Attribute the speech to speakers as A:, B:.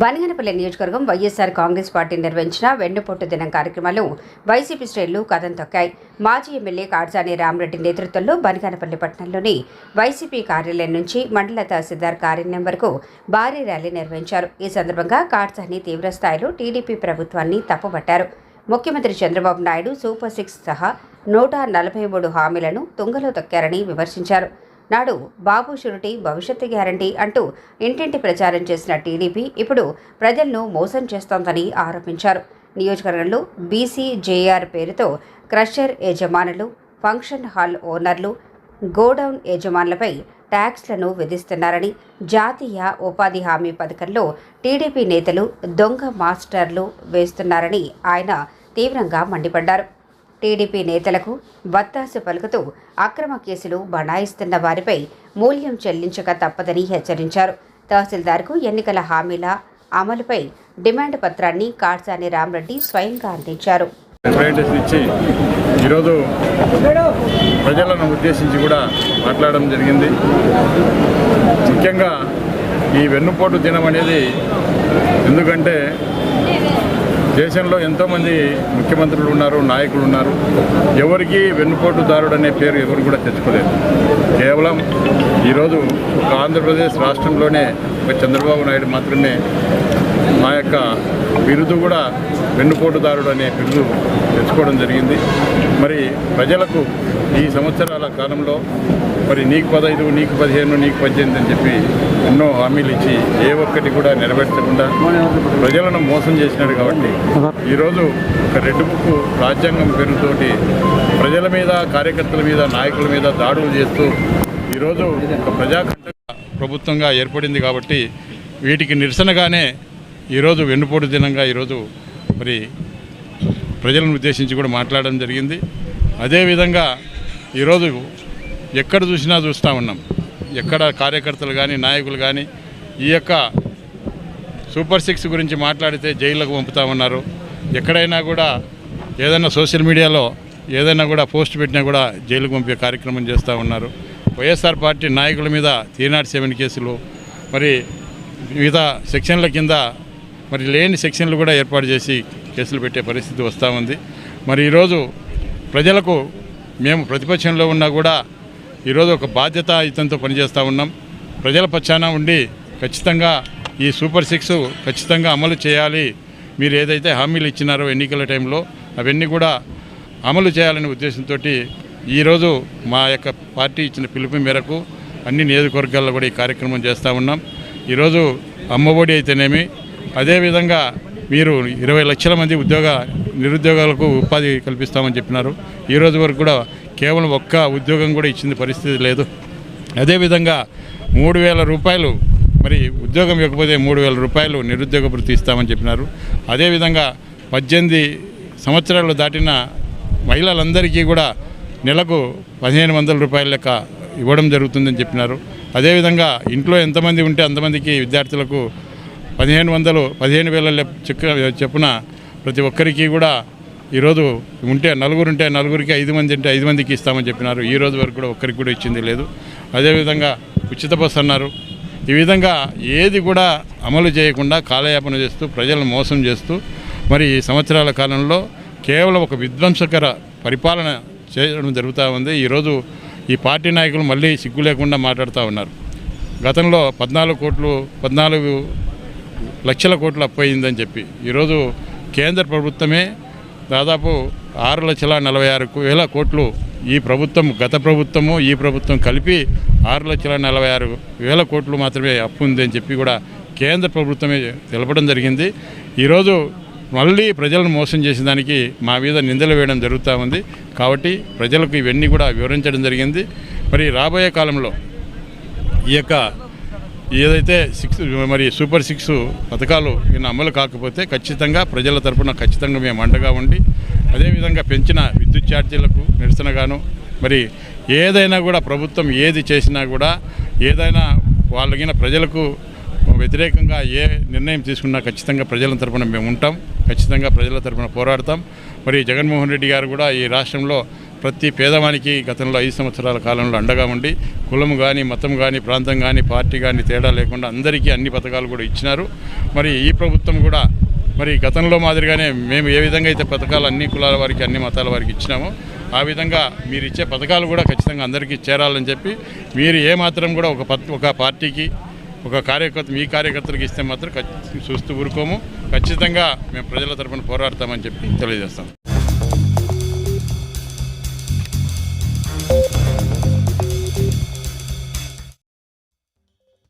A: బనగనపల్లి నియోజకవర్గం వైఎస్ఆర్ కాంగ్రెస్ పార్టీ నిర్వహించిన వెన్నుపొట్టు దినం కార్యక్రమాలు వైసీపీ శ్రేణులు కథం తొక్కాయి. మాజీ ఎమ్మెల్యే కాడ్సాని రామరెడ్డి నేతృత్వంలో బనగనపల్లి పట్టణంలోని వైసీపీ కార్యాలయం నుంచి మండల తహసీల్దార్ కార్యాలయం వరకు భారీ ర్యాలీ నిర్వహించారు. ఈ సందర్భంగా కాడ్సాని తీవ్రస్థాయిలో టీడీపీ ప్రభుత్వాన్ని తప్పుబట్టారు ముఖ్యమంత్రి చంద్రబాబు నాయుడు సూపర్ సిక్స్ సహా నూట నలభై మూడు హామీలను తుంగలో తొక్కారని విమర్శించారు. నాడు బాబు షురిటీ భవిష్యత్తు గ్యారంటీ అంటూ ఇంటింటి ప్రచారం చేసిన టీడీపీ ఇప్పుడు ప్రజలను మోసం చేస్తోందని ఆరోపించారు. నియోజకవర్గంలో బీసీ జేఆర్ పేరుతో క్రషర్ యజమానులు ఫంక్షన్ హాల్ ఓనర్లు గోడౌన్ యజమానులపై ట్యాక్స్లను విధిస్తున్నారని జాతీయ ఉపాధి హామీ పథకంలో టీడీపీ నేతలు దొంగ మాస్టర్లు వేస్తున్నారని ఆయన తీవ్రంగా మండిపడ్డారు. టీడీపీ నేతలకు వత్తాసు పలుకుతూ అక్రమ కేసులు బనాయిస్తున్న వారిపై మూల్యం చెల్లించక తప్పదని హెచ్చరించారు. తహసీల్దార్కు ఎన్నికల హామీల అమలుపై డిమాండ్ పత్రాన్ని కాడ్సాని రామరెడ్డి స్వయంగా అందించారు.
B: ఇచ్చి ఈరోజు ప్రజలను ఉద్దేశించి కూడా మాట్లాడడం జరిగింది. ముఖ్యంగా ఈ వెన్నుపోటు దినం అనేది ఎందుకంటే దేశంలో ఎంతోమంది ముఖ్యమంత్రులు ఉన్నారు నాయకులు ఉన్నారు. ఎవరికి వెన్నుపోటుదారుడు అనే పేరు ఎవరు కూడా తెచ్చుకోలేదు. కేవలం ఈరోజు ఒక ఆంధ్రప్రదేశ్ రాష్ట్రంలోనే ఒక చంద్రబాబు నాయుడు మాత్రమే మా యొక్క బిరుదు కూడా వెన్నుపోటుదారుడు అనే బిరుదు తెచ్చుకోవడం జరిగింది. మరి ప్రజలకు ఈ సంవత్సరాల కాలంలో మరి నీకు పదహైదు నీకు పదిహేను నీకు పద్దెనిమిది అని చెప్పి ఎన్నో హామీలు ఇచ్చి ఏ ఒక్కటి కూడా నెరవేర్చకుండా ప్రజలను మోసం చేసినాడు కాబట్టి ఈరోజు ఒక రెడ్ బుక్ రాజ్యాంగం పేరుతోటి ప్రజల మీద కార్యకర్తల మీద నాయకుల మీద దాడులు చేస్తూ ఈరోజు ఒక ప్రజాకంట ప్రభుత్వంగా ఏర్పడింది కాబట్టి వీటికి నిరసనగానే ఈరోజు వెన్నుపోటు దినంగా ఈరోజు మరి ప్రజలను ఉద్దేశించి కూడా మాట్లాడడం జరిగింది. అదేవిధంగా ఈరోజు ఎక్కడ చూసినా చూస్తూ ఉన్నాం. ఎక్కడ కార్యకర్తలు కానీ నాయకులు కానీ ఈ యొక్క సూపర్ సిక్స్ గురించి మాట్లాడితే జైళ్ళకు పంపుతా ఉన్నారు. ఎక్కడైనా కూడా ఏదైనా సోషల్ మీడియాలో ఏదైనా కూడా పోస్ట్ పెట్టినా కూడా జైలుకు పంపే కార్యక్రమం చేస్తూ ఉన్నారు. వైఎస్ఆర్ పార్టీ నాయకుల మీద త్రీ నాట్ సెవెన్ కేసులు మరి వివిధ సెక్షన్ల కింద మరి లేని సెక్షన్లు కూడా ఏర్పాటు చేసి కేసులు పెట్టే పరిస్థితి వస్తూ ఉంది. మరి ఈరోజు ప్రజలకు మేము ప్రతిపక్షంలో ఉన్నా కూడా ఈరోజు ఒక బాధ్యతాయుతంతో పనిచేస్తూ ఉన్నాం. ప్రజల పక్షాన ఉండి ఖచ్చితంగా ఈ సూపర్ సిక్స్ ఖచ్చితంగా అమలు చేయాలి. మీరు ఏదైతే హామీలు ఇచ్చినారో ఎన్నికల టైంలో అవన్నీ కూడా అమలు చేయాలనే ఉద్దేశంతో ఈరోజు మా యొక్క పార్టీ ఇచ్చిన పిలుపు మేరకు అన్ని నియోజకవర్గాల్లో కూడా ఈ కార్యక్రమం చేస్తూ ఉన్నాం. ఈరోజు అమ్మఒడి అయితేనేమి అదేవిధంగా మీరు ఇరవై లక్షల మంది ఉద్యోగ నిరుద్యోగాలకు ఉపాధి కల్పిస్తామని చెప్పినారు. ఈ రోజు వరకు కూడా కేవలం ఒక్క ఉద్యోగం కూడా ఇచ్చింది పరిస్థితి లేదు. అదేవిధంగా మూడు వేల రూపాయలు మరి ఉద్యోగం ఇవ్వకపోతే మూడు వేల రూపాయలు నిరుద్యోగ వృత్తి ఇస్తామని చెప్పినారు. అదేవిధంగా పద్దెనిమిది సంవత్సరాలు దాటిన మహిళలందరికీ కూడా నెలకు పదిహేను వందల రూపాయల లెక్క ఇవ్వడం జరుగుతుందని చెప్పినారు. అదేవిధంగా ఇంట్లో ఎంతమంది ఉంటే అంతమందికి విద్యార్థులకు పదిహేను వందలు పదిహేను వేల చెక్క చెప్పున ప్రతి ఒక్కరికి కూడా ఈరోజు ఉంటే నలుగురు ఉంటే నలుగురికి ఐదు మంది ఉంటే ఐదు మందికి ఇస్తామని చెప్పినారు. ఈ రోజు వరకు కూడా ఒక్కరికి కూడా ఇచ్చింది లేదు. అదేవిధంగా ఉచిత బస్సు అన్నారు. ఈ విధంగా ఏది కూడా అమలు చేయకుండా కాలయాపన చేస్తూ ప్రజలను మోసం చేస్తూ మరి ఈ సంవత్సరాల కాలంలో కేవలం ఒక విధ్వంసకర పరిపాలన చేయడం జరుగుతూ ఉంది. ఈరోజు ఈ పార్టీ నాయకులు మళ్ళీ సిగ్గు లేకుండా మాట్లాడుతూ ఉన్నారు. గతంలో పద్నాలుగు కోట్లు పద్నాలుగు లక్షల కోట్లు అప్పయిందని చెప్పి. ఈరోజు కేంద్ర ప్రభుత్వమే దాదాపు ఆరు లక్షల నలభై ఆరు వేల కోట్లు ఈ ప్రభుత్వం గత ప్రభుత్వము ఈ ప్రభుత్వం కలిపి ఆరు లక్షల నలభై ఆరు వేల కోట్లు మాత్రమే అప్పు ఉంది అని చెప్పి కూడా కేంద్ర ప్రభుత్వమే తెలపడం జరిగింది. ఈరోజు మళ్ళీ ప్రజలను మోసం చేసిన దానికి మా మీద నిందలు వేయడం జరుగుతూ ఉంది. కాబట్టి ప్రజలకు ఇవన్నీ కూడా వివరించడం జరిగింది. మరి రాబోయే కాలంలో ఈ యొక్క ఏదైతే సిక్స్ మరి సూపర్ సిక్స్ పథకాలు ఈయన అమలు కాకపోతే ఖచ్చితంగా ప్రజల తరఫున ఖచ్చితంగా మేము అండగా ఉండి అదేవిధంగా పెంచిన విద్యుత్ ఛార్జీలకు నిరసనగాను మరి ఏదైనా కూడా ప్రభుత్వం ఏది చేసినా కూడా ఏదైనా వాళ్ళగిన ప్రజలకు వ్యతిరేకంగా ఏ నిర్ణయం తీసుకున్నా ఖచ్చితంగా ప్రజల తరపున మేము ఉంటాం ఖచ్చితంగా ప్రజల తరపున పోరాడతాం. మరి జగన్మోహన్ రెడ్డి గారు కూడా ఈ రాష్ట్రంలో ప్రతి పేదవానికి గతంలో ఐదు సంవత్సరాల కాలంలో అండగా ఉండి కులం కానీ మతం కానీ ప్రాంతం కానీ పార్టీ కానీ తేడా లేకుండా అందరికీ అన్ని పథకాలు కూడా ఇచ్చినారు. మరి ఈ ప్రభుత్వం కూడా మరి గతంలో మాదిరిగానే మేము ఏ విధంగా అయితే పథకాలు అన్ని కులాల వారికి అన్ని మతాల వారికి ఇచ్చినామో ఆ విధంగా మీరు ఇచ్చే పథకాలు కూడా ఖచ్చితంగా అందరికీ చేరాలని చెప్పి మీరు ఏ మాత్రం కూడా ఒక ఒక పార్టీకి ఒక కార్యకర్త మీ కార్యకర్తలకు ఇస్తే మాత్రం చూస్తూ ఊరుకోము. ఖచ్చితంగా మేము ప్రజల తరఫున పోరాడతామని చెప్పి తెలియజేస్తాం.